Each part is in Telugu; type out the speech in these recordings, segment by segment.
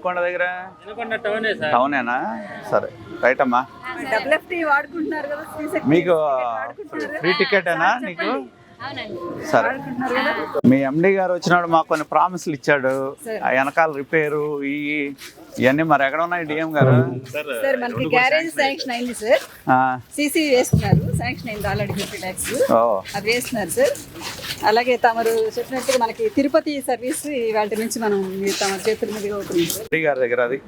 వినుకొండ దగ్గర? అనుకున్న టౌనే సార్. టౌనేనా సరే రైట్ అమ్మా. మీకు? ఫ్రీ టికెటేనా నీకు? సరే. మీ ఎండి గారు వచ్చినాడు మాకు కొన్ని ప్రామిస్లు ఇచ్చాడు. వెనకాల రిపేరు ఈ ఇవన్నీ మరి ఎక్కడ ఉన్నాయి డిఎం గారు? సార్ మనకి గ్యారేజ్ శాంక్షన్ అయింది. సార్. ఆ, సీసీ వేస్తున్నారు. శాంక్షన్ అయింది ఆల్రెడీ ఫిఫ్టీ అది వేస్తున్నారు సార్. అలాగే తమరు చెప్పినట్టుగా మనకి తిరుపతి సర్వీస్ వాటి నుంచి మనం తమ చేతుల మీదుగా అవుతుంది సార్. గారి దగ్గర అది.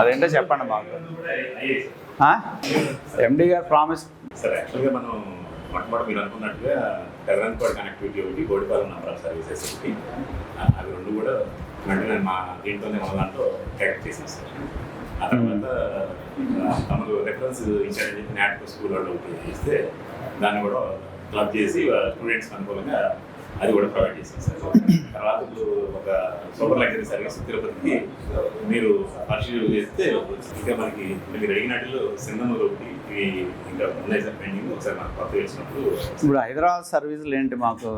అదేంటో చెప్పండి మాకు. ఎండి గారు ప్రామిస్ సరే యాక్చువల్గా మనం మొట్టమొదటి మీరు అనుకున్నట్టుగా టెర్రన్కోడ్ కనెక్టివిటీ ఒకటి గోడిపాలెం నంబర్ ఆఫ్ సర్వీసెస్ ఒకటి. అవి రెండు కూడా వెంటనే మా దీంట్లోనే మన దాంట్లో కనెక్ట్ చేసాం సార్ ఆ తర్వాత తమకు రెఫరెన్స్ ఇచ్చారని చెప్పి నాటక స్కూల్ వాళ్ళు ఒకటి ఇస్తే దాన్ని కూడా క్లబ్ చేసి స్టూడెంట్స్ అనుకూలంగా అది కూడా ప్రొవైడ్ చేసాం సార్ తర్వాత ఇప్పుడు ఒక సూపర్ లగ్జరీ సర్వీస్ తిరుపతికి మీరు పరిశీలన చేస్తే ఇంకా మనకి మీరు అడిగినట్లు సింధనూరు ఒకటి ఇవి ఇంకా ఉన్నాయి సార్ పెండింగ్ ఒకసారి మనకు కొత్త వచ్చినప్పుడు ఇప్పుడు హైదరాబాద్ సర్వీసులు ఏంటి మాకు?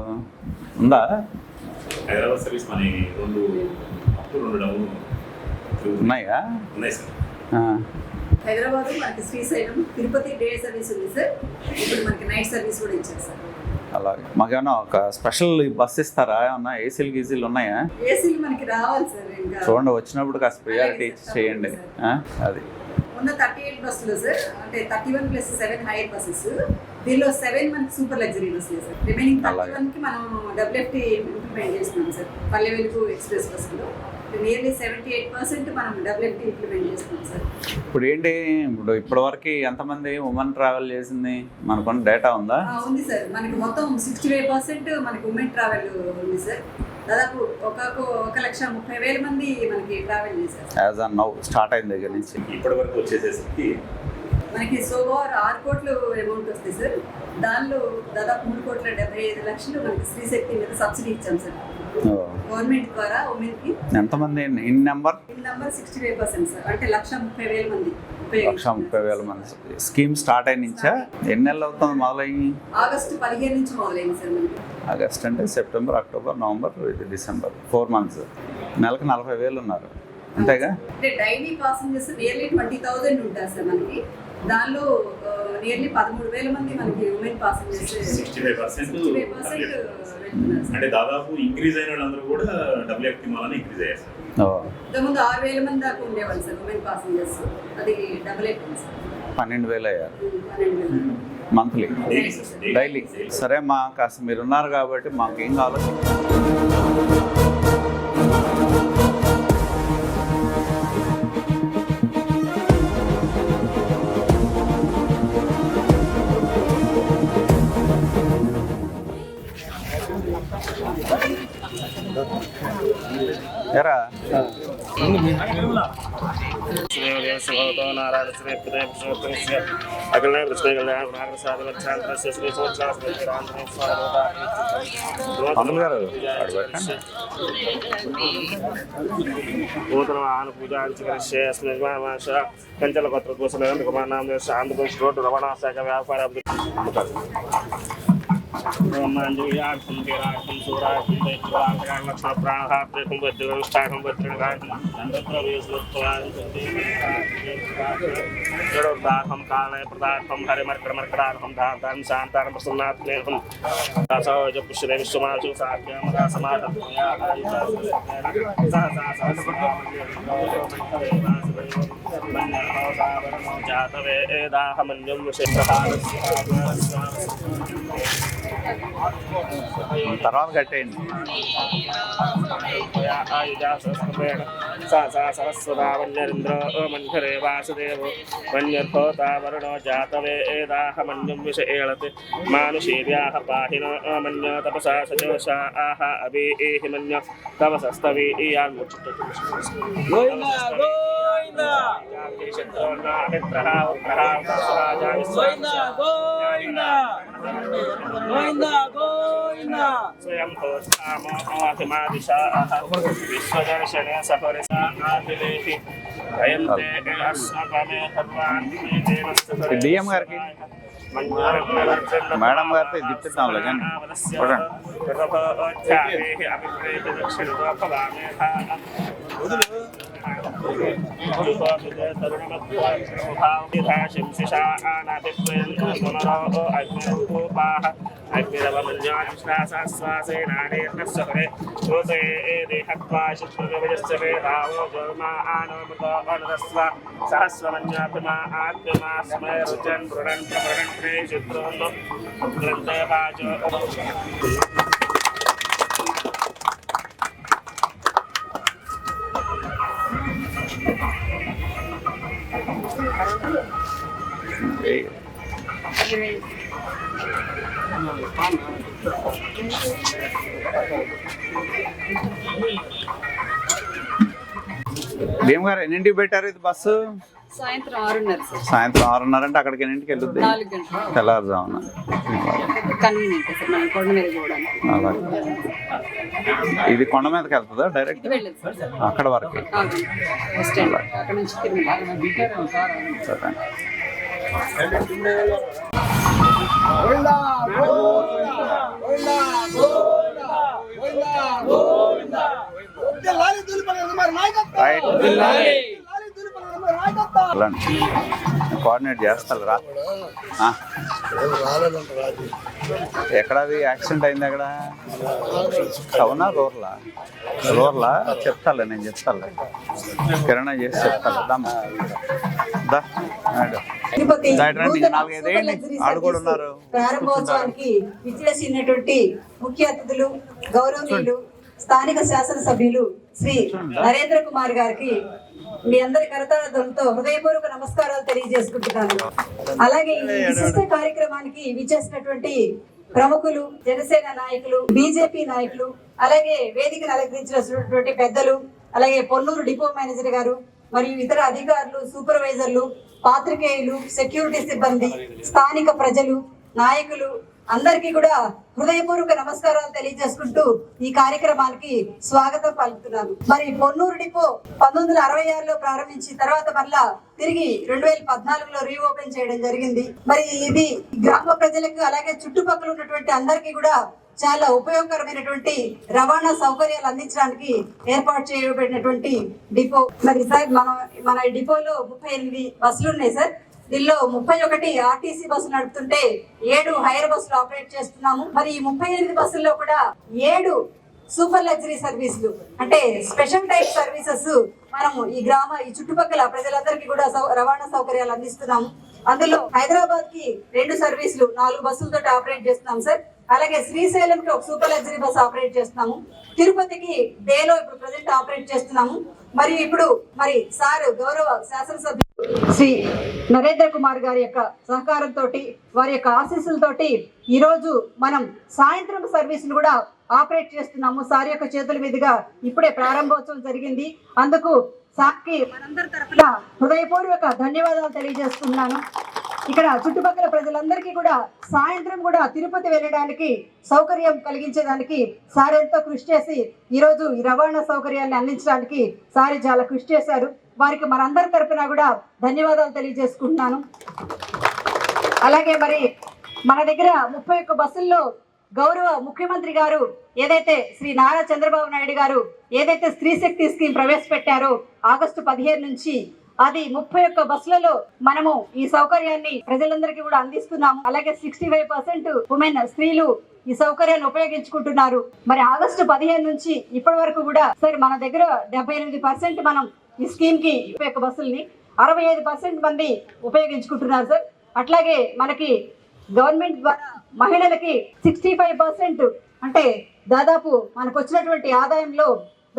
ఉందా? హైదరాబాద్ సర్వీస్ మన రెండు డౌన్ ఉన్నాయా? ఉన్నాయి సార్. ఆ, హైదరాబాద్ మనకి శ్రీశైలం తిరుపతి డే సర్వీస్ ఉంది సార్. ఇప్పుడు మనకి నైట్ సర్వీస్ కూడా ఇచ్చారు సార్. అలాగే. మాకేమన్నా ఒక స్పెషల్ బస్ ఇస్తారా? ఏమన్నా ఏసీలు గీసీలు ఉన్నాయా? ఏసీలు మనకి రావాలి సార్ ఇంకా. చూడండి వచ్చినప్పుడు కాస్త ప్రియారిటీ చేయండి. ఆ, అది. ఉన్న థర్టీ ఎయిట్ బస్సులు సార్. అంటే thirty one plus seven hire buses దీనిలో సెవెన్ మనకి సూపర్ లగ్జరీ బస్సులు సార్. రిమైనింగ్ థర్టీ అలాగే. వన్కి మనం డబ్ల్యూఎఫ్టీ ఇంప్లిమెంట్ చేస్తున్నాం సార్. పల్లె వెలుగు ఎక్స్ప్రెస్ బస్సులో. నియర్లీ సెవెంటీ ఎయిట్ పర్సెంట్ మనం డబ్ల్యూఎఫ్టీ ఇంప్లిమెంట్ చేస్తున్నాం సార్. ఇప్పుడు ఏంటి? ఇప్పుడు ఇప్పటి వరకు ఎంతమంది ఉమెన్ ట్రావెల్ చేసింది? మనకున్న డేటా ఉందా? ఉంది సార్. మనకి మొత్తం సిక్స్టీ ఫైవ్ పర్సెంట్ మనకి ఉమెన్ ట్రావెల్ ఉంది సార్. దాదాపు ఒక ఒక లక్ష ముప్పై వేల మంది మనకి ట్రావెల్ చేశారు యాజ్ అన్ నౌ స్టార్ట్ అయిన దగ్గర నుంచి. ఇప్పటి వరకు వచ్చేసేసరికి మనకి సోవార్ ఆరు కోట్లు అమౌంట్ వస్తాయి సార్ దానిలో దాదాపు మూడు కోట్ల డెబ్బై ఐదు లక్షలు మనకి శ్రీశక్తి మీద సబ్సిడీ ఇచ్చాం సార్. గవర్నమెంట్ ద్వారా ఉమెన్కి? ఎంతమంది? In number? In number sixty five percent sir. అంటే లక్ష ముప్పై వేల మంది లక్ష ముప్పై వేల మంది. స్కీమ్ స్టార్ట్ అయిన నుంచా? ఎన్ని నెలలు అవుతుంది మొదలయ్యి? ఆగస్టు పదిహేను నుంచి మొదలైంది సార్ ఆగస్ట్ అంటే September October November December. Four months. నెలకు నలభై వేలు ఉన్నారు. అంతేగా? అంటే daily passengers nearly twenty thousand ఉంటారు సార్ మనకి. దానిలో నియర్లీ పదమూడు వేల మంది మనకి women passengers sixty five percent sir అంటే దాదాపు ఇంక్రీజ్ అయిన వాళ్ళందరూ కూడా డబ్ల్యూఎఫ్టీ వలన ఇంక్రీజ్ అయ్యారు సార్. ఇంతకుముందు ఆరు వేల మంది దాకా ఉండేవాళ్ళు సార్ ఉమెన్ పాసెంజర్స్ అది డబుల్ అయిపోయింది సార్. పన్నెండు వేలు అయ్యారు. మంత్లీ డైలీ సార్ మా కాస్త మీరు ఉన్నారు కాబట్టి మాకు ఏం కావాలి? ఎరా? పంతులు గారు నూతన వాహన పూజ అంచకరిష్యే స్మృతిమామాశ కంచెల కొత్త కోసం కుమార్ ఆంధ్రప్రదేశ్ రోడ్డు రవాణా శాఖ వ్యాపార బ్రహ్మాండీయార్థం తీరార్థం సూరార్థం దైత్యార్థం లక్షణ ప్రాణహార్థం భద్రం స్థానం భద్రం జడోద్దాహం ప్రదార్థం హరిమర్కడ దాంతాం శాంతారం ప్రసన్నాత్మేహం దాసోజ పుష్యదే విశ్వమాసు సాధ్యమదా సమాధం జాతవేదాహమన్యం తర్వాత కట్టేయండి. సరస్వతామన్యరింద్ర మన్యరే వాసుదేవో మన్యర్హోతా వరుణో జాతవేదాహ మన్యం విషేళతి మానుషీవ్యాహ పాహినో మన్య తపసా సజోష ఆహ అభిహి మన్య తపసస్తవీ గోవింద! గోవింద! గోవిందా గోవిందా. స్వయం విశ్వదర్శన సపరిస ఆదిలేహి డిఎం గారికి మేడం గారితో ఇది ఇప్పిద్దాంలే కానీ చూడండి. शंसिषा आनातिपुनरो अग्निरूपाः अग्निरवमञ्जाश्वासाश्वासेनानेर्नस्वरे श्रोते देहत्वा शुक्रविजस्य वेदावो जोर्मा आनोमृत अनरस्व सहस्वमन्यात्मा आत्मा स्मरुचन् मृणन् प्रमृणन् शुद्रोन्नो ग्रन्थे वाचो డిఎం గారు ఎన్నింటికి పెట్టారు ఇది బస్సు? సాయంత్రం ఆరున్నర సాయంత్రం ఆరున్నర అంటే అక్కడికి ఎన్నింటికి వెళ్ళుద్ది? గంటలు తెల్లారుజామున. అలాగే. ఇది కొండ మీదకి వెళ్తుందా డైరెక్ట్? అక్కడ వరకు. సరే రైట్ కోఆర్డినేట్ చేస్తారు రా. ఆ. ఎక్కడ అది? యాక్సిడెంట్ అయింది అక్కడ? అవునా రోర్లా? రోర్లా? చెప్తాలే నేను చెప్తాలే. కిరణ్ చేసి చెప్తాలే. దమ్మా దా. నాయుడు. తిరుపతి రైట్ రండి, నూతన నాలుగైదు సూపర్ ఏంటి? లగ్జరీ ఆడు కూడా సర్వీసు ఉన్నారు. ప్రారంభోత్సవానికి విచ్చేసినటువంటి ముఖ్య అతిథులు గౌరవనీయులు స్థానిక శాసనసభ్యులు శ్రీ నరేంద్ర కుమార్ గారికి మీ అందరి కరతాళంతో హృదయపూర్వక నమస్కారాలు తెలియజేసుకుంటున్నాను. అలాగే ఈ విశిష్ట కార్యక్రమానికి విచ్చేసినటువంటి ప్రముఖులు జనసేన నాయకులు బీజేపీ నాయకులు అలాగే వేదికను అలంకరించినటువంటి పెద్దలు అలాగే పొన్నూరు డిపో మేనేజర్ గారు మరియు ఇతర అధికారులు సూపర్వైజర్లు పాత్రికేయులు సెక్యూరిటీ సిబ్బంది స్థానిక ప్రజలు నాయకులు అందరికీ కూడా హృదయపూర్వక నమస్కారాలు తెలియజేసుకుంటూ ఈ కార్యక్రమానికి స్వాగతం పలుకుతున్నాను. మరి పొన్నూరు డిపో పంతొమ్మిది వందల అరవై ఆరులో ప్రారంభించి తర్వాత మళ్ళా తిరిగి రెండు వేల పద్నాలుగులో రీఓపెన్ చేయడం జరిగింది. మరి ఇది గ్రామ ప్రజలకు అలాగే చుట్టుపక్కల ఉన్నటువంటి అందరికీ కూడా చాలా ఉపయోగకరమైనటువంటి రవాణా సౌకర్యాలు అందించడానికి ఏర్పాటు చేయబడినటువంటి డిపో. మరి సార్ మన మన డిపోలో ముప్పై ఎనిమిది బస్సులు ఉన్నాయి సార్. దీనిలో ముప్పై ఒకటి ఆర్టీసీ బస్సులు నడుపుతుంటే ఏడు హైర్ బస్సులు ఆపరేట్ చేస్తున్నాము. మరి ఈ ముప్పై ఎనిమిది బస్సుల్లో కూడా ఏడు సూపర్ లగ్జరీ సర్వీసులు అంటే స్పెషల్ టైప్ సర్వీసెస్ మనము ఈ గ్రామ ఈ చుట్టుపక్కల ప్రజలందరికీ కూడా సౌ- రవాణా సౌకర్యాలు అందిస్తున్నాము. అందులో హైదరాబాద్కి రెండు సర్వీసులు నాలుగు బస్సులతో ఆపరేట్ చేస్తున్నాం సార్. అలాగే శ్రీశైలం కి ఒక సూపర్ లగ్జరీ బస్ ఆపరేట్ చేస్తున్నాము. తిరుపతికి డేలో ఇప్పుడు ప్రజెంట్ ఆపరేట్ చేస్తున్నాము. మరియు ఇప్పుడు మరి సార్ గౌరవ శాసనసభ్యులు శ్రీ నరేంద్ర కుమార్ గారి యొక్క సహకారంతో వారి యొక్క ఆశీస్సులతోటి ఈరోజు మనం సాయంత్రం సర్వీసులు కూడా ఆపరేట్ చేస్తున్నాము. సార్ యొక్క చేతుల మీదుగా ఇప్పుడే ప్రారంభోత్సవం జరిగింది. అందుకు సార్కి మనందరి తరఫున హృదయపూర్వక ధన్యవాదాలు తెలియజేస్తున్నాను. ఇక్కడ చుట్టుపక్కల ప్రజలందరికీ కూడా సాయంత్రం కూడా తిరుపతి వెళ్ళడానికి సౌకర్యం కలిగించేదానికి సార్ ఎంతో కృషి చేసి ఈరోజు ఈ రవాణా సౌకర్యాన్ని అందించడానికి సారి చాలా కృషి చేశారు. వారికి మనందరి తరపున కూడా ధన్యవాదాలు తెలియజేసుకుంటున్నాను. అలాగే మరి మన దగ్గర ముప్పై ఒక్క బస్సుల్లో గౌరవ ముఖ్యమంత్రి గారు ఏదైతే శ్రీ నారా చంద్రబాబు నాయుడు గారు ఏదైతే స్త్రీ శక్తి స్కీమ్ ప్రవేశపెట్టారో ఆగస్టు పదిహేను నుంచి అది ముప్పై ఒక్క బస్సులలో మనము ఈ సౌకర్యాన్ని ప్రజలందరికీ కూడా అందిస్తున్నాము. అలాగే సిక్స్టీ ఫైవ్ పర్సెంట్ ఉమెన్ స్త్రీలు ఈ సౌకర్యాన్ని ఉపయోగించుకుంటున్నారు. మరి ఆగస్టు పదిహేను నుంచి ఇప్పటి వరకు కూడా సరే మన దగ్గర డెబ్బై ఎనిమిది పర్సెంట్ మనం ఈ స్కీమ్కి ఒక బస్సుల్ని అరవై ఐదు పర్సెంట్ మంది ఉపయోగించుకుంటున్నారు సార్. అట్లాగే మనకి గవర్నమెంట్ ద్వారా మహిళలకి సిక్స్టీ ఫైవ్ పర్సెంట్ అంటే దాదాపు మనకు వచ్చినటువంటి ఆదాయంలో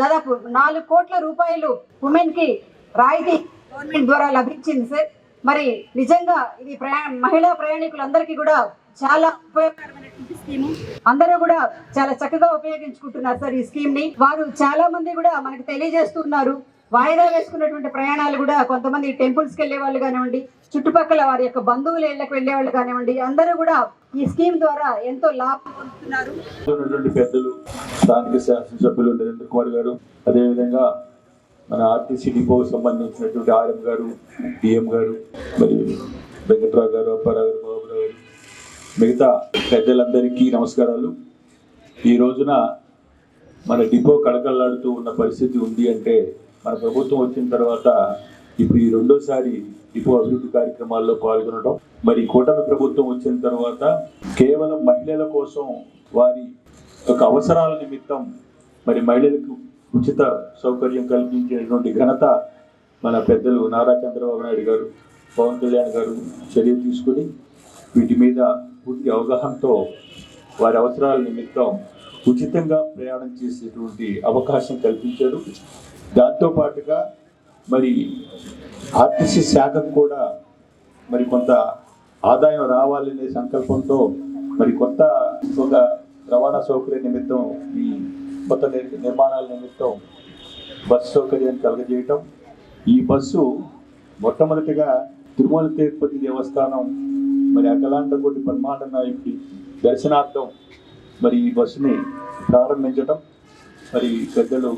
దాదాపు నాలుగు కోట్ల రూపాయలు ఉమెన్కి రాయితీ గవర్నమెంట్ ద్వారా లభించింది సార్. మరి నిజంగా ఇది ప్రయా మహిళా ప్రయాణికులందరికీ కూడా చాలా ఉపయోగకరమైనటువంటి స్కీము. అందరూ కూడా చాలా చక్కగా ఉపయోగించుకుంటున్నారు సార్ ఈ స్కీమ్ని వారు చాలా మంది కూడా మనకి తెలియజేస్తున్నారు. వాయిదా వేసుకున్నటువంటి ప్రయాణాలు కూడా కొంతమంది టెంపుల్స్కి వెళ్ళే వాళ్ళు కానివ్వండి చుట్టుపక్కల వారి యొక్క బంధువుల ఇళ్ళకి వెళ్ళే వాళ్ళు కానివ్వండి అందరూ కూడా ఈ స్కీమ్ ద్వారా ఎంతో లాభం పొందుతున్నారు. పెద్దలు స్థానిక శాసనసభ్యులు నరేంద్ర కుమార్ గారు అదేవిధంగా మన ఆర్టీసీ డిపోకు సంబంధించినటువంటి ఆర్ఎం గారు డిఎం గారు మరి వెంకట్రావు గారు అప్పారావు గారు బాబురావు గారు మిగతా పెద్దలందరికీ నమస్కారాలు. ఈ రోజున మన డిపో కళకళలాడుతూ ఉన్న పరిస్థితి ఉంది అంటే మన ప్రభుత్వం వచ్చిన తర్వాత ఇప్పుడు ఈ రెండోసారి డిపో అభివృద్ధి కార్యక్రమాల్లో పాల్గొనడం మరి కూటమి ప్రభుత్వం వచ్చిన తర్వాత కేవలం మహిళల కోసం వారి యొక్క అవసరాల నిమిత్తం మరి మహిళలకు ఉచిత సౌకర్యం కల్పించేటువంటి ఘనత మన పెద్దలు నారా చంద్రబాబు నాయుడు గారు పవన్ కళ్యాణ్ గారు చర్య తీసుకుని వీటి మీద పూర్తి అవగాహనతో వారి అవసరాల నిమిత్తం ఉచితంగా ప్రయాణం చేసేటువంటి అవకాశం కల్పించారు. దాంతో పాటుగా మరి ఆర్టీసీ శాఖకు కూడా మరి కొంత ఆదాయం రావాలనే సంకల్పంతో మరి కొత్త ఒక రవాణా సౌకర్య నిమిత్తం ఈ కొత్త నిర్మాణాల నిమిత్తం బస్సు సౌకర్యాన్ని కలగజేయటం. ఈ బస్సు మొట్టమొదటిగా తిరుమల తిరుపతి దేవస్థానం మరి అఖలాండకోటి బ్రహ్మాండ నాయకుడి దర్శనార్థం మరి ఈ బస్సుని ప్రారంభించడం మరి పెద్దలు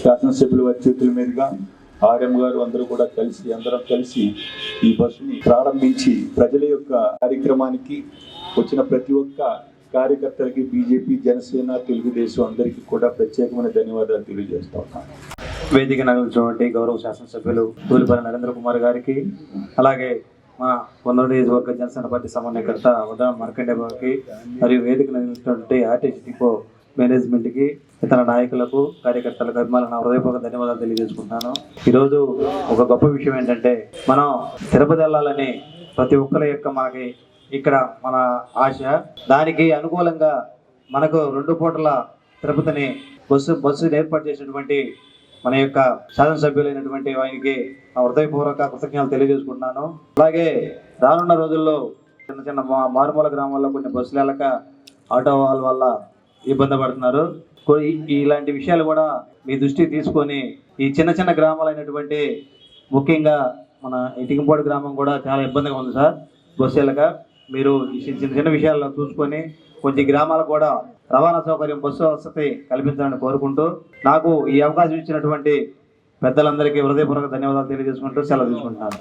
శాసనసభ్యుల వారి చేతుల మీదుగా ఆర్ఎం గారు అందరూ కూడా కలిసి అందరం కలిసి ఈ బస్సుని ప్రారంభించి ప్రజల యొక్క కార్యక్రమానికి వచ్చిన ప్రతి ఒక్క కార్యకర్తలకి బీజేపీ జనసేన తెలుగుదేశం అందరికీ కూడా ప్రత్యేకమైన ధన్యవాదాలు తెలియజేస్తా ఉన్నాను. వేదిక నగరించినటువంటి గౌరవ శాసనసభ్యులు తూలిపల్లి నరేంద్ర కుమార్ గారికి అలాగే మా పొన్నూరు నియోజకవర్గ జనసేన పార్టీ సమన్వయకర్త ఉదయం మార్కండే బాబుకి మరియు వేదిక నగరించినటువంటి ఆర్టీసీ డిపో మేనేజ్మెంట్కి ఇతర నాయకులకు కార్యకర్తలకు అభిమానులకు నా హృదయపూర్వక ధన్యవాదాలు తెలియజేసుకుంటున్నాను. ఈరోజు ఒక గొప్ప విషయం ఏంటంటే మనం తిరుపతి వెళ్ళాలని ప్రతి ఒక్కరి యొక్క మనకి ఇక్కడ మన ఆశ. దానికి అనుకూలంగా మనకు రెండు పూటల తిరుపతిని బస్సు బస్సు ఏర్పాటు చేసినటువంటి మన యొక్క శాసనసభ్యులైనటువంటి ఆయనకి నా హృదయపూర్వక కృతజ్ఞతలు తెలియజేసుకుంటున్నాను. అలాగే రానున్న రోజుల్లో చిన్న చిన్న మారుమూల గ్రామాల్లో కొన్ని బస్సులు వెళ్ళక ఆటో వాళ్ళ వల్ల ఇబ్బంది పడుతున్నారు. ఇలాంటి విషయాలు కూడా మీ దృష్టికి తీసుకొని ఈ చిన్న చిన్న గ్రామాలైనటువంటి ముఖ్యంగా మన ఇటికంపాడు గ్రామం కూడా చాలా ఇబ్బందిగా ఉంది సార్. బస్సులక మీరు చిన్న చిన్న విషయాల్లో చూసుకొని కొంచెం గ్రామాలకు కూడా రవాణా సౌకర్యం బస్సు వసతి కల్పించాలని కోరుకుంటూ నాకు ఈ అవకాశం ఇచ్చినటువంటి పెద్దలందరికీ హృదయపూర్వక ధన్యవాదాలు తెలియజేసుకుంటూ సెలవు తీసుకుంటున్నాను.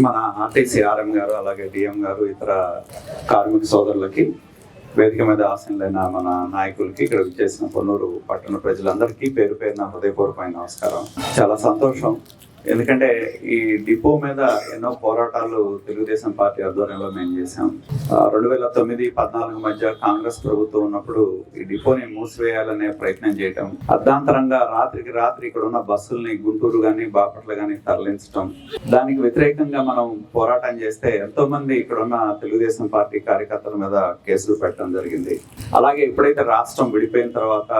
మన ఆర్టీసీ ఆర్ఎం గారు అలాగే డిఎం గారు ఇతర కార్మిక సోదరులకి వేదిక మీద ఆశలైన మన నాయకులకి ఇక్కడ విచ్చేసిన పొన్నూరు పట్టణ ప్రజలందరికీ పేరు పేరున హృదయపూర్వకమైన నమస్కారం. చాలా సంతోషం. ఎందుకంటే ఈ డిపో మీద ఎన్నో పోరాటాలు తెలుగుదేశం పార్టీ ఆధ్వర్యంలో మేము చేశాం. రెండు వేల తొమ్మిది పద్నాలుగు మధ్య కాంగ్రెస్ ప్రభుత్వం ఉన్నప్పుడు ఈ డిపోని మూసివేయాలనే ప్రయత్నం చేయటం అర్ధాంతరంగా రాత్రికి రాత్రి ఇక్కడ ఉన్న బస్సుల్ని గుంటూరు కానీ బాపట్ల కానీ తరలించడం దానికి వ్యతిరేకంగా మనం పోరాటం చేస్తే ఎంతో మంది ఇక్కడ ఉన్న తెలుగుదేశం పార్టీ కార్యకర్తల మీద కేసులు పెట్టడం జరిగింది. అలాగే ఎప్పుడైతే రాష్ట్రం విడిపోయిన తర్వాత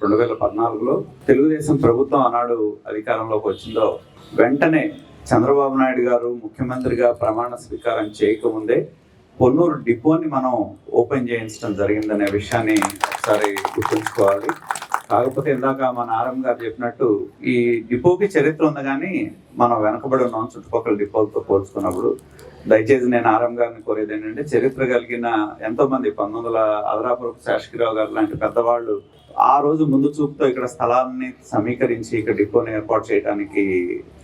రెండు వేల పద్నాలుగులో తెలుగుదేశం ప్రభుత్వం ఆనాడు అధికారంలోకి వచ్చిందో వెంటనే చంద్రబాబు నాయుడు గారు ముఖ్యమంత్రిగా ప్రమాణ స్వీకారం చేయకముందే పొన్నూరు డిపోని మనం ఓపెన్ చేయించడం జరిగిందనే విషయాన్ని ఒకసారి గుర్తుంచుకోవాలి. కాకపోతే ఇందాక మన ఆరం గారు చెప్పినట్టు ఈ డిపోకి చరిత్ర ఉంది కానీ మనం వెనకబడి ఉన్నాం చుట్టుపక్కల డిపోలతో పోల్చుకున్నప్పుడు. దయచేసి నేను ఆరం గారిని కోరేది ఏంటంటే చరిత్ర కలిగిన ఎంతో మంది పంతొమ్మిది వందల అదరాపురపు శాసకిరావు గారు లాంటి పెద్దవాళ్ళు ఆ రోజు ముందు చూపుతో ఇక్కడ స్థలాన్ని సమీకరించి ఇక్కడ డిపోని ఏర్పాటు చేయడానికి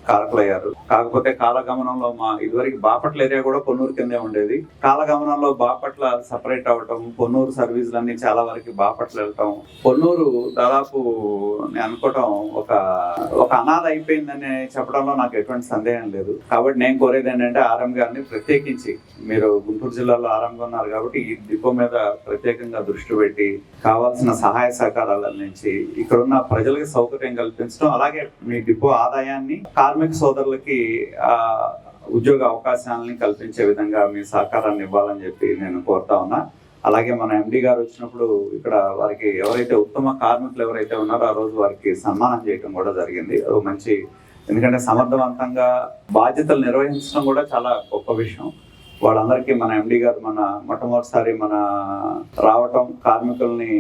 కారకులయ్యారు కాకపోతే కాలగమనంలో మా ఇదివరకు బాపట్ల ఏరియా కూడా పొన్నూరు కిందే ఉండేది. కాలగమనంలో బాపట్ల సపరేట్ అవటం పొన్నూరు సర్వీసులన్నీ చాలా వరకు బాపట్ల వెళ్ళటం పొన్నూరు దాదాపు నేను అనుకోవటం ఒక ఒక అనాథ అయిపోయిందని చెప్పడంలో నాకు ఎటువంటి సందేహం లేదు. కాబట్టి నేను కోరేది ఏంటంటే ఆర్ఎం గారిని ప్రత్యేకించి మీరు గుంటూరు జిల్లాలో ఆరంగా ఉన్నారు కాబట్టి ఈ డిపో మీద ప్రత్యేకంగా దృష్టి పెట్టి కావాల్సిన సహాయ సహకారాలు అందించి ఇక్కడ ఉన్న ప్రజలకు సౌకర్యం కల్పించడం అలాగే మీ డిపో ఆదాయాన్ని కార్మిక సోదరులకి ఉద్యోగ అవకాశాలని కల్పించే విధంగా మీ సహకారాన్ని ఇవ్వాలని చెప్పి నేను కోరుతా ఉన్నా. అలాగే మన ఎండి గారు వచ్చినప్పుడు ఇక్కడ వారికి ఎవరైతే ఉత్తమ కార్మికులు ఎవరైతే ఉన్నారో ఆ రోజు వారికి సన్మానం చేయడం కూడా జరిగింది. అది ఒక మంచి ఎందుకంటే సమర్థవంతంగా బాధ్యతలు నిర్వహించడం కూడా చాలా గొప్ప విషయం. వాళ్ళందరికీ మన ఎండి గారు మన మొట్టమొదటిసారి మన రావటం కార్మికుల్ని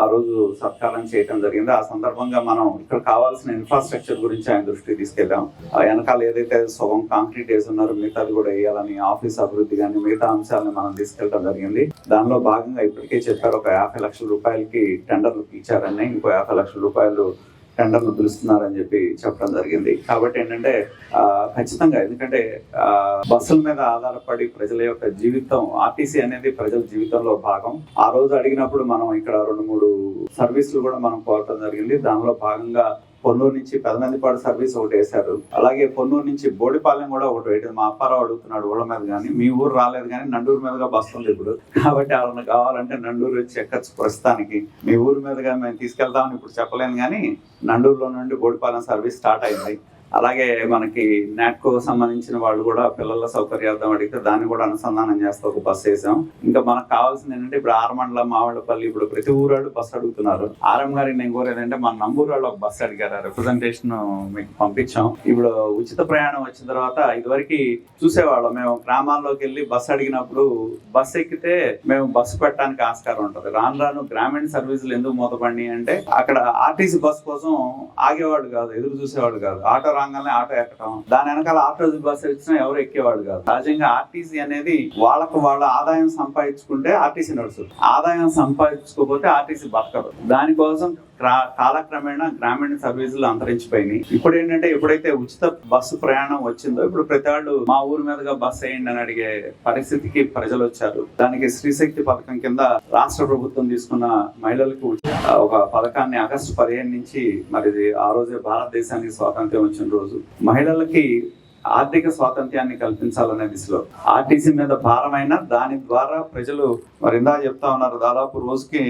ఆ రోజు సత్కారం చేయడం జరిగింది. ఆ సందర్భంగా మనం ఇక్కడ కావాల్సిన ఇన్ఫ్రాస్ట్రక్చర్ గురించి ఆయన దృష్టికి తీసుకెళ్ళాం. ఆ వెనకాల ఏదైతే సగం కాంక్రీట్ వేసి ఉన్నారో మిగతాది కూడా వేయాలని ఆఫీస్ అభివృద్ధి కానీ మిగతా అంశాలను మనం తీసుకెళ్ళడం జరిగింది. దానిలో భాగంగా ఇప్పటికే చెప్పారు ఒక యాభై లక్షల రూపాయలకి టెండర్లు ఇచ్చారని ఇంకో యాభై లక్షల రూపాయలు టెండర్లు పిలుస్తున్నారని చెప్పి చెప్పడం జరిగింది. కాబట్టి ఏంటంటే ఖచ్చితంగా ఎందుకంటే ఆ, బస్సుల మీద ఆధారపడి ప్రజల యొక్క జీవితం ఆర్టీసీ అనేది ప్రజల జీవితంలో భాగం. ఆ రోజు అడిగినప్పుడు మనం ఇక్కడ రెండు మూడు సర్వీసులు కూడా మనం కోరటం జరిగింది. దానిలో భాగంగా పొన్నూరు నుంచి పెదనందిపాడు సర్వీస్ ఒకటి వేశారు. అలాగే పొన్నూరు నుంచి బోడిపాలెం కూడా ఒకటి వేయడం. మా అప్పారావు అడుగుతున్నాడు ఊళ్ళ మీద కానీ మీ ఊరు రాలేదు కానీ నండూరు మీదుగా బస్సు ఉంది ఇప్పుడు. కాబట్టి వాళ్ళని కావాలంటే నండూరు వచ్చి ఎక్కచ్చు ప్రస్తుతానికి. మీ ఊరు మీదుగా మేము తీసుకెళ్తామని ఇప్పుడు చెప్పలేను కానీ నండూరులో నుండి బోడిపాలెం సర్వీస్ స్టార్ట్ అయింది. అలాగే మనకి నాట్కో సంబంధించిన వాళ్ళు కూడా పిల్లల సౌకర్యార్థం అడిగితే దాన్ని కూడా అనుసంధానం చేస్తూ ఒక బస్సు వేసాం. ఇంకా మనకు కావాల్సింది ఏంటంటే ఇప్పుడు ఆరమండల మామిళ్ళపల్లి ఇప్పుడు ప్రతి ఊరాళ్ళు బస్సు అడుగుతున్నారు. ఆర్ఎం గారికి నేను కోరేది మన నంబూరు వాళ్ళు ఒక బస్సు అడిగారు. రిప్రజెంటేషన్ మీకు పంపించాం. ఇప్పుడు ఉచిత ప్రయాణం వచ్చిన తర్వాత ఇదివరకు చూసేవాళ్ళం. మేము గ్రామాల్లోకి వెళ్ళి బస్సు అడిగినప్పుడు బస్సు ఎక్కితే మేము బస్సు పెట్టడానికి ఆస్కారం ఉంటుంది. రాను రాను గ్రామీణ సర్వీసులు ఎందుకు మూతపడి అంటే అక్కడ ఆర్టీసీ బస్సు కోసం ఆగేవాడు కాదు ఎదురు చూసేవాడు కాదు. ఆటో రాగానే ఆటో ఎక్కడం దాని వెనకాల ఆటో బస్సు వచ్చినా ఎవరు ఎక్కేవాడు కాదు. సహజంగా ఆర్టీసీ అనేది వాళ్ళకు వాళ్ళ ఆదాయం సంపాదించుకుంటే ఆర్టీసీ నడుస్తుంది. ఆదాయం సంపాదించుకోకపోతే ఆర్టీసీ బతకదు. దానికోసం కాలక్రమేణా గ్రామీణ సర్వీసులు అంతరించిపోయినాయి. ఇప్పుడు ఏంటంటే ఎప్పుడైతే ఉచిత బస్సు ప్రయాణం వచ్చిందో ఇప్పుడు ప్రతి వాళ్ళు మా ఊరు మీదుగా బస్సు వేయండి అని అడిగే పరిస్థితికి ప్రజలు వచ్చారు దానికి శ్రీశక్తి పథకం కింద రాష్ట్ర ప్రభుత్వం తీసుకున్న మహిళలకు ఒక పథకాన్ని ఆగస్టు పదిహేను నుంచి మరి ఆ రోజే భారతదేశానికి స్వాతంత్ర్యం వచ్చిన రోజు. మహిళలకి ఆర్థిక స్వాతంత్ర్యాన్ని కల్పించాలనే దిశలో ఆర్టీసీ మీద భారమైన దాని ద్వారా ప్రజలు మరి ఇందా చెప్తా ఉన్నారు దాదాపు రోజుకి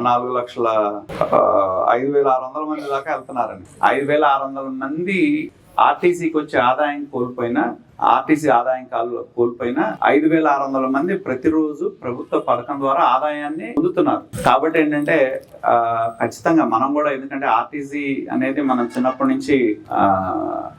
నాలుగు లక్షల ఐదు వేల ఆరు వందల మంది దాకా వెళ్తున్నారని ఐదు వేల ఆరు వందల మంది ఆర్టీసీకి వచ్చే ఆదాయం కోల్పోయినా ఆర్టీసీ ఆదాయం కాలు కోల్పోయిన ఐదు వేల ఆరు వందల మంది ప్రతిరోజు ప్రభుత్వ పథకం ద్వారా ఆదాయాన్ని పొందుతున్నారు. కాబట్టి ఏంటంటే ఖచ్చితంగా మనం కూడా ఎందుకంటే ఆర్టీసీ అనేది మనం చిన్నప్పటి నుంచి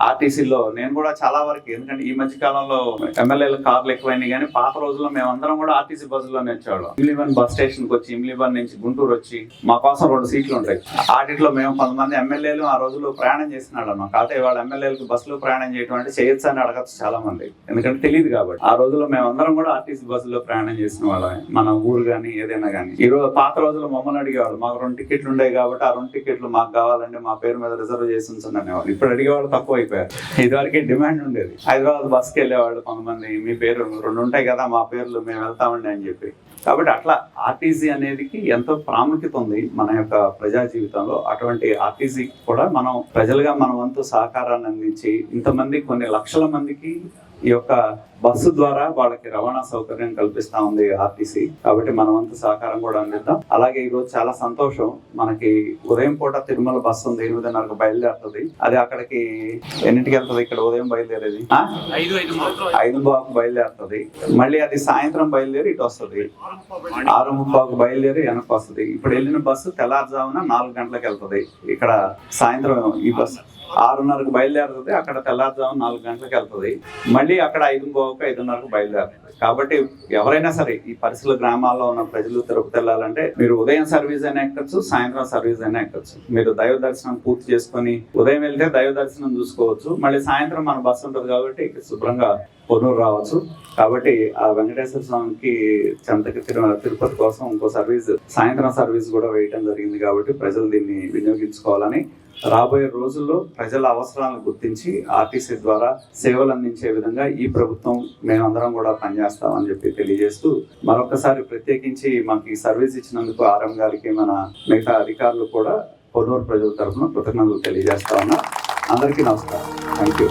ఆర్టీసీలో నేను కూడా చాలా వరకు ఎందుకంటే ఈ మధ్య కాలంలో ఎమ్మెల్యేల కార్లు ఎక్కువైనాయి కానీ పాత రోజుల్లో మేమందరం కూడా ఆర్టీసీ బస్సులోనే వచ్చేవాళ్ళం. ఇమ్లీవన్ బస్ స్టేషన్కి వచ్చి ఇమ్లీవన్ నుంచి గుంటూరు వచ్చి మా కోసం రెండు సీట్లు ఉంటాయి. ఆటిట్లో మేము కొంతమంది ఎమ్మెల్యేలు ఆ రోజుల్లో ప్రయాణం చేసినాడు అన్నమాట కాకపోతే వాళ్ళ ఎమ్మెల్యేలకు బస్సులో ప్రయాణం చేయడం అంటే చేయొచ్చు అని అడగచ్చు చాలా మంది ఎందుకంటే తెలియదు కాబట్టి. ఆ రోజుల్లో మేమందరం కూడా ఆర్టీసీ బస్సులో ప్రయాణం చేసిన వాళ్ళమే. మన ఊరు కానీ ఏదైనా కానీ ఈ రోజు పాత రోజుల్లో మమ్మల్ని అడిగేవాళ్ళు మాకు రెండు టికెట్లు ఉండేవి కాబట్టి ఆ రెండు టికెట్లు మాకు కావాలంటే మా పేరు మీద రిజర్వ్ చేసి ఉంచండి అనేవాళ్ళు. ఇప్పుడు అడిగేవాళ్ళు తక్కువ అయిపోయారు. ఇదివరకే డిమాండ్ ఉండేది. హైదరాబాద్ బస్కి వెళ్ళేవాళ్ళు కొంతమంది మీ పేరు రెండు ఉంటాయి కదా మా పేర్లు మేము వెళ్తామండి అని చెప్పి. కాబట్టి అట్లా ఆర్టీసీ అనేది ఎంతో ప్రాముఖ్యత ఉంది మన యొక్క ప్రజా జీవితంలో. అటువంటి ఆర్టీసీ కూడా మనం ప్రజలుగా మన వంతు సహకారాన్ని అందించి ఇంతమంది కొన్ని లక్షల మందికి ఈ యొక్క బస్సు ద్వారా వాళ్ళకి రవాణా సౌకర్యం కల్పిస్తా ఉంది ఆర్టీసీ. కాబట్టి మన వంతు సహకారం కూడా అందిద్దాం. అలాగే ఈ రోజు చాలా సంతోషం. మనకి ఉదయం పూట తిరుమల బస్సు ఉంది. ఎనిమిదిన్నరకు బయలుదేరుతుంది. అది అక్కడికి ఎన్నింటికి వెళ్తుంది? ఇక్కడ ఉదయం బయలుదేరేది? ఐదు ఐదు ఐదు బాకు బయలుదేరుతుంది. మళ్ళీ అది సాయంత్రం బయలుదేరి ఇటు వస్తుంది. ఆరు ముప్పాకు బయలుదేరి వెనక్కి వస్తుంది. ఇప్పుడు వెళ్ళిన బస్సు తెల్లారుజామున నాలుగు గంటలకు వెళ్తుంది. ఇక్కడ సాయంత్రం ఈ బస్సు. ఆరున్నరకు బయలుదేరుతుంది. అక్కడ తెల్లారుజాము నాలుగు గంటలకు వెళ్తుంది. మళ్ళీ అక్కడ ఐదు బావుకు ఐదున్నరకు బయలుదేరుతుంది. కాబట్టి ఎవరైనా సరే ఈ పరిసర గ్రామాల్లో ఉన్న ప్రజలు తిరుపతి వెళ్ళాలంటే మీరు ఉదయం సర్వీస్ అయినా ఎక్కచ్చు సాయంత్రం సర్వీస్ అయినా ఎక్కచ్చు. మీరు దైవ దర్శనం పూర్తి చేసుకొని ఉదయం వెళ్తే దైవ దర్శనం చూసుకోవచ్చు. మళ్ళీ సాయంత్రం మన బస్సు ఉంటుంది కాబట్టి శుభ్రంగా పొన్నూరు రావచ్చు. కాబట్టి ఆ వెంకటేశ్వర స్వామికి చెంతకి తిరు- తిరుపతి కోసం ఇంకో సర్వీస్ సాయంత్రం సర్వీస్ కూడా వేయటం జరిగింది కాబట్టి ప్రజలు దీన్ని వినియోగించుకోవాలని రాబోయే రోజుల్లో ప్రజల అవసరాలను గుర్తించి ఆర్టీసీ ద్వారా సేవలు అందించే విధంగా ఈ ప్రభుత్వం మేమందరం కూడా పనిచేస్తామని చెప్పి తెలియజేస్తూ మరొకసారి ప్రత్యేకించి మాకు ఈ సర్వీస్ ఇచ్చినందుకు ఆర్ఎం గారికి మన మిగతా అధికారులు కూడా పొన్నూరు ప్రజల తరఫున కృతజ్ఞతలు తెలియజేస్తా ఉన్నా. అందరికీ నమస్కారం. Thank you